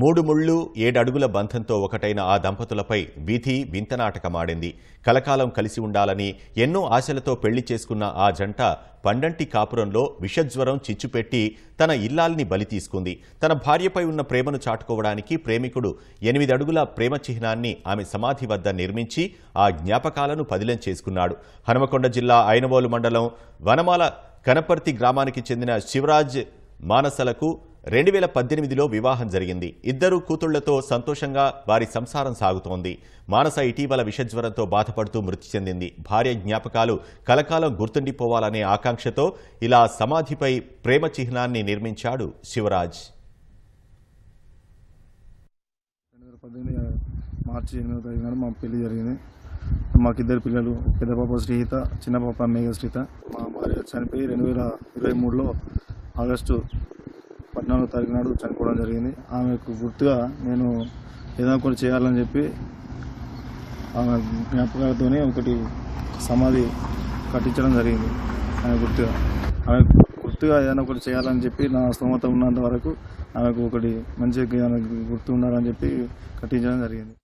మూడు ముళ్ళు ఏడడుగుల బంధంతో ఒకటైన ఆ దంపతులపై విధి వింతనాటకమాడింది. కలకాలం కలిసి ఉండాలని ఎన్నో ఆశలతో పెళ్ళి చేసుకున్న ఆ జంట పండంటి కాపురంలో విషజ్వరం చిచ్చుపెట్టి తన ఇల్లాల్ని బలి తీసుకుంది. తన భార్యపై ఉన్న ప్రేమను చాటుకోవడానికి ప్రేమికుడు ఎనిమిది అడుగుల ప్రేమ చిహ్నాన్ని ఆమె సమాధి వద్ద నిర్మించి ఆ జ్ఞాపకాలను పదిలం చేసుకున్నాడు. హనుమకొండ జిల్లా ఐనవోలు మండలం వనమాల కనపర్తి గ్రామానికి చెందిన శివరాజ్ మానసలకు రెండు వేల పద్దెనిమిదిలో వివాహం జరిగింది. ఇద్దరు కూతుళ్ళతో సంతోషంగా వారి సంసారం సాగుతోంది. మానస ఇటీవల విషజ్వరంతో బాధపడుతూ మృతి చెందింది. భార్య జ్ఞాపకాలు కలకాలం గుర్తుండిపోవాలనే ఆకాంక్షతో ఇలా సమాధిపై ప్రేమ చిహ్నాన్ని నిర్మించాడు శివరాజ్. మార్చి ఎనిమిదో మా పెళ్ళి జరిగింది. మాకిద్దరు పిల్లలు పెద్ద పాప శ్రీహిత చిన్న పాప మేఘ శ్రీత మా భార్య చనిపోయి రెండు వేల ఇరవై మూడులో ఆగస్టు పద్నాలుగో తారీఖు నాడు చనిపోవడం జరిగింది. ఆమెకు గుర్తుగా నేను ఏదైనా ఒకటి చేయాలని చెప్పి ఆమె జ్ఞాపకాలతోనే ఒకటి సమాధి కట్టించడం జరిగింది ఆమె గుర్తుగా. ఆమె గుర్తుగా ఏదైనా ఒకటి చేయాలని చెప్పి నా స్తోమత ఉన్నంత వరకు ఆమెకు ఒకటి మంచిగా గుర్తు ఉండాలని చెప్పి కట్టించడం జరిగింది.